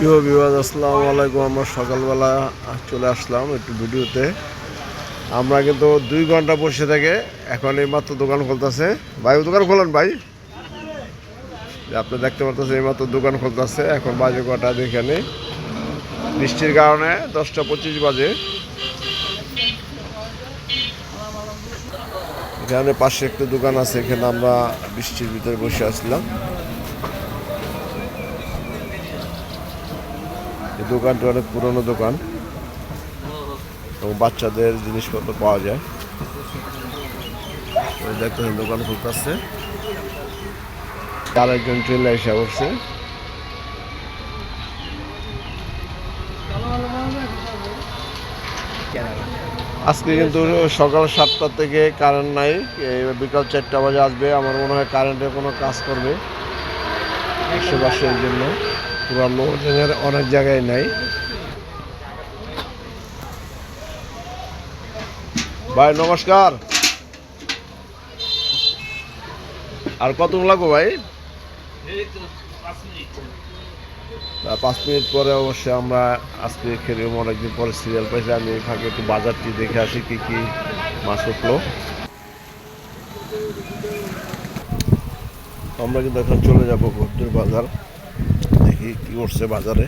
প্রিয় বিবাদ আসসালামু আলাইকুম। আমরা সকালবেলা চলে আসলাম একটু ভিডিওতে। আমরা কিন্তু দুই ঘণ্টা বসে থেকে এখন এই মাত্র দোকান খুলতেছে। ভাই দোকান খোলেন ভাই? আপনি দেখতে পারতেছেন এই মাত্র দোকান খুলতেছে। এখন বাজে কটা এখানে বৃষ্টির কারণে দশটা পঁচিশ বাজে। এখানে পাশে একটা দোকান আছে, এখানে আমরা বৃষ্টির ভিতরে বসে আসলাম। দোকানটা অনেক পুরনো দোকান। এবং বাচ্চাদের জিনিসপত্র পাওয়া যায়। দেখতেছেন দোকান খুলতেছে। আরেকজন চলে এসে পড়ছে আজকে কিন্তু সকাল সাতটা থেকে কারেন্ট নাই। বিকাল চারটা বাজে আসবে। আমার মনে হয় কারেন্টের কোনো কাজ করবে। আশেপাশের জন্য। পুরানো জেনের অনেক জায়গায় নাই। ভাই, নমস্কার। আর কত লাগবো ভাই? পাঁচ মিনিট পরে অবশ্যই আমরা আজকে খেলে অনেকদিন পরে সিরিয়াল পাইছি। আমি ফাঁকে একটু বাজারটি দেখে আসি, কি কি মাছ উঠল। আমরা কিন্তু এখন চলে যাব গদ্দুর বাজার। দেখি কি করছে বাজারে।